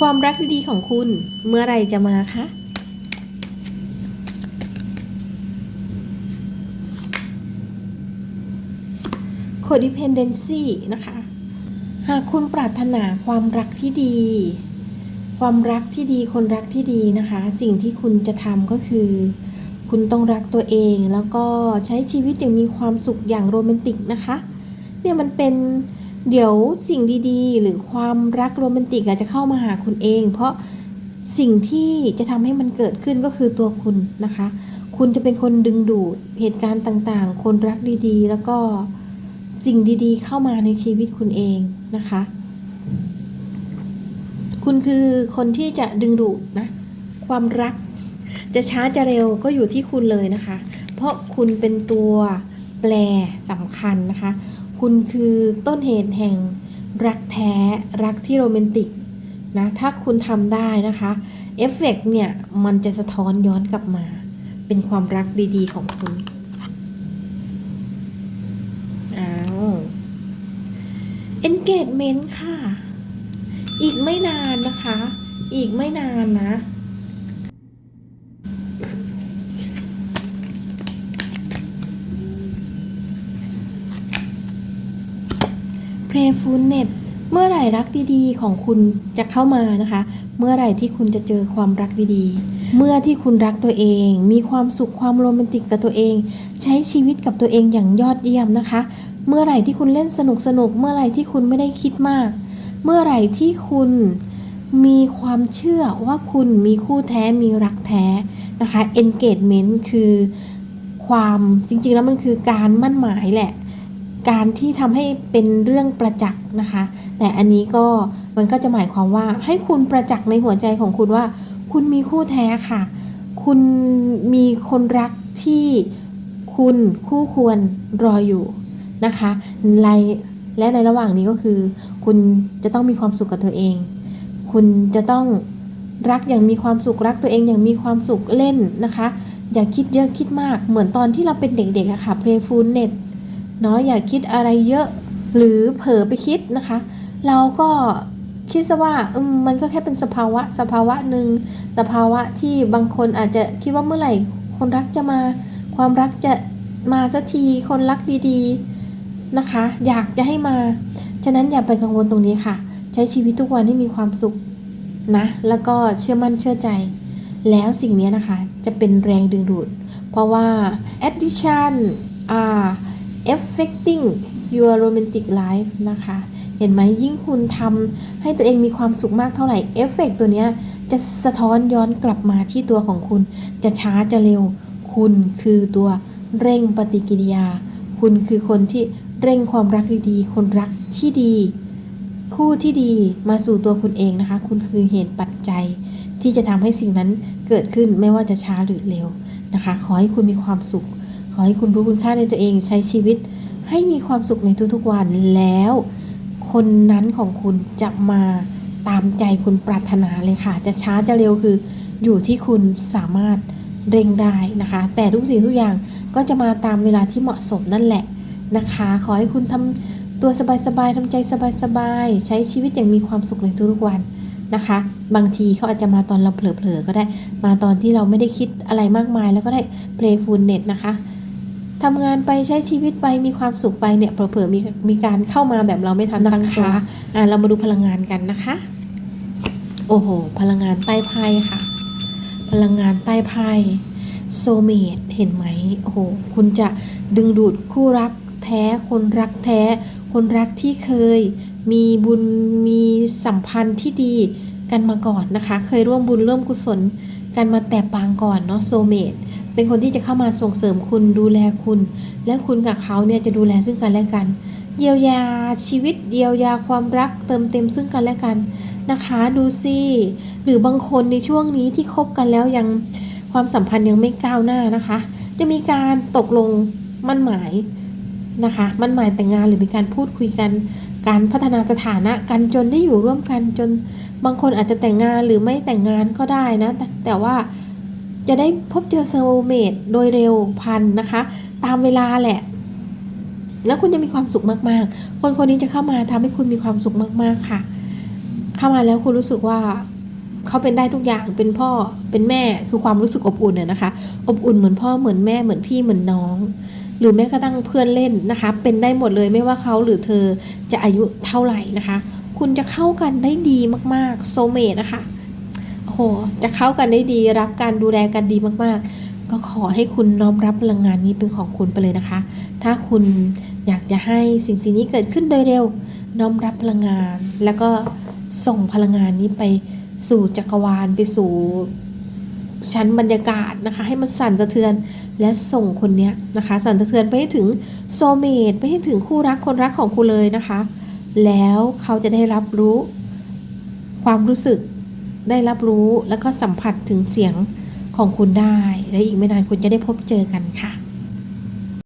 ความรักดีๆของคุณเมื่อไรจะมาคะ codependency นะคะ หากคุณปรารถนาความรักที่ดี ความรักที่ดีคนรักที่ดีนะคะ สิ่งที่คุณจะทำก็คือ คุณต้องรักตัวเองแล้วก็ใช้ชีวิตอย่างมีความสุขอย่างโรแมนติกนะคะ เนี่ยมันเป็น เดี๋ยวสิ่งดีๆ หรือความรักโรแมนติกอาจจะเข้ามาหาคุณเอง เพราะสิ่งที่จะทำให้มันเกิดขึ้นก็คือตัวคุณนะคะ คุณจะเป็นคนดึงดูดเหตุการณ์ต่างๆ คนรักดีๆ แล้วก็สิ่งดีๆ เข้ามาในชีวิตคุณเองนะคะ คุณคือคนที่จะดึงดูดนะ ความรักจะช้าจะเร็วก็อยู่ที่คุณเลยนะคะ เพราะคุณเป็นตัวแปรสำคัญนะคะ คุณคือต้นเหตุแห่งรักแท้รักที่โรแมนติกนะถ้าคุณทำได้นะคะเอฟเฟกต์เนี่ยมันจะสะท้อนย้อนกลับมา เป็นความรักดีๆ ของคุณอ้าว engagement ค่ะ อีกไม่นานนะคะ อีกไม่นานนะ Playfulness เมื่อไหร่รักดีๆ ของคุณจะเข้ามานะคะ เมื่อไหร่ที่คุณจะเจอความรักดีๆ เมื่อที่คุณรักตัวเอง มีความสุขความโรแมนติกกับตัวเอง ใช้ชีวิตกับตัวเองอย่างยอดเยี่ยมนะคะ เมื่อไหร่ที่คุณเล่นสนุกสนุกๆเมื่อไหร่ที่คุณไม่ได้คิดมาก เมื่อไหร่ที่คุณมีความเชื่อว่าคุณมีคู่แท้มีรักแท้นะคะ engagement คือความจริงๆแล้วมันคือการมั่นหมายแหละ การที่ทำให้เป็นเรื่องประจักษ์นะคะ แต่อันนี้ก็มันก็จะหมายความว่าให้คุณประจักษ์ในหัวใจของคุณว่า คุณมีคู่แท้ค่ะ คุณมีคนรักที่คุณคู่ควรรออยู่นะคะในและในระหว่างนี้ก็คือ คุณจะต้องมีความสุขกับตัวเอง คุณจะต้องรักอย่างมีความสุขรักตัวเองอย่างมีความสุขเล่นนะคะ อย่าคิดเยอะคิดมากเหมือนตอนที่เราเป็นเด็กๆอะค่ะ playfulness เนาะอย่าคิดอะไรเยอะหรือเผลอไปคิดนะคะ เราก็คิดซะว่ามมันก็แค่เป็นสภาวะสภาวะหนึ่งสภาวะที่บางคนอาจจะคิดว่าเมื่อไหร่คนรักจะมา ความรักจะมาสักทีคนรักดีๆนะคะ อยากจะให้มาฉะนั้นอย่าไปกังวลตรงนี้ค่ะ ใช้ชีวิตทุกวันให้มีความสุขนะ แล้วก็เชื่อมั่นเชื่อใจ แล้วสิ่งนี้นะคะจะเป็นแรงดึงดูด เพราะว่า addiction are affecting your romantic life นะคะ เห็นไหมยิ่งคุณทำให้ตัวเองมีความสุขมากเท่าไหร่เอฟเฟกตัวเนี้ยจะสะท้อนย้อนกลับมาที่ตัวของคุณ จะช้าจะเร็ว คุณคือตัวเร่งปฏิกิริยา คุณคือคนที่เร่งความรักดีๆ คนรักที่ดี คู่ที่ดีมาสู่ตัวคุณเองนะคะ คุณคือเหตุปัจจัย ที่จะทำให้สิ่งนั้นเกิดขึ้นไม่ว่าจะช้าหรือเร็วนะคะ ขอให้คุณมีความสุข ขอให้คุณรู้คุณค่าในตัวเองใช้ชีวิตให้มีความสุขในทุกๆวันแล้ว คนนั้นของคุณจะมาตามใจคุณปรารถนาเลยค่ะ จะช้าจะเร็วคืออยู่ที่คุณสามารถเร่งได้นะคะ แต่ทุกสิ่งทุกอย่างก็จะมาตามเวลาที่เหมาะสมนั่นแหละนะคะ ขอให้คุณทำตัวสบายๆทำใจสบายๆใช้ชีวิตอย่างมีความสุขในทุกๆวันนะคะ บางทีเขาอาจจะมาตอนเราเผลอๆก็ได้มาตอนที่เราไม่ได้คิดอะไรมากมาย แล้วก็ได้ playfulness นะคะ ทำงานไปใช้ชีวิตไปมีความสุขไปเนี่ยเผลอๆมีมีการเข้ามาแบบเราไม่ทันตั้งตัวอ่าเรามาดูพลังงานกันนะคะ โอ้โห พลังงานใต้ไพ่ค่ะ พลังงานใต้ไพ่โซเมตเห็นไหมโอ้โหคุณจะดึงดูดคู่รักแท้ คนรักแท้ คนรักที่เคย มีบุญมีสัมพันธ์ที่ดีกันมาก่อนนะคะ เคยร่วมบุญร่วมกุศลกันมาแต่ปางก่อนเนาะโซเมต เป็นคนที่จะเข้ามาส่งเสริมคุณดูแลคุณ และคุณกับเขาเนี่ยจะดูแลซึ่งกันและกัน เยียวยาชีวิตเยียวยาความรักเติมเต็มซึ่งกันและกันนะคะดูสิหรือบางคนในช่วงนี้ที่คบกันแล้วยังความสัมพันธ์ยังไม่ก้าวหน้านะคะ จะมีการตกลงมั่นหมายนะคะมั่นหมายแต่งงานหรือมีการพูดคุยกัน การพัฒนาสถานะกันจนได้อยู่ร่วมกันจนบางคนอาจจะแต่งงานหรือไม่แต่งงานก็ได้นะแต่แต่ว่า จะได้พบเจอเซอร์เมดโดยเร็วพันนะคะ ตามเวลาแหละ แล้วคุณจะมีความสุขมากๆ คนคนนี้จะเข้ามาทำให้คุณมีความสุขมากๆค่ะ เข้ามาแล้วคุณรู้สึกว่าเขาเป็นได้ทุกอย่างเป็นพ่อเป็นแม่คือความรู้สึกอบอุ่นเนี่ยนะคะ อบอุ่นเหมือนพ่อเหมือนแม่เหมือนพี่เหมือนน้อง หรือแม้กระทั่งเพื่อนเล่นนะคะ เป็นได้หมดเลยไม่ว่าเขาหรือเธอจะอายุเท่าไหร่นะคะ คุณจะเข้ากันได้ดีมากๆโซเมตนะคะ โห จะเข้ากันได้ดีรักกันดูแลกันดีมากๆ ก็ขอให้คุณน้อมรับพลังงานนี้เป็นของคุณไปเลยนะคะ ถ้าคุณอยากจะให้สิ่งสิ่งนี้เกิดขึ้นโดยเร็ว น้อมรับพลังงาน แล้วก็ส่งพลังงานนี้ไปสู่จักรวาลไปสู่ชั้นบรรยากาศนะคะ ให้มันสั่นสะเทือนและส่งคนเนี้ยนะคะ สั่นสะเทือนไปให้ถึงโซเมตไปให้ถึงคู่รักคนรักของคุณเลยนะคะ แล้วเขาจะได้รับรู้ความรู้สึก ได้รับรู้แล้วก็สัมผัสถึงเสียงของคุณได้ และอีกไม่นานคุณจะได้พบเจอกันค่ะ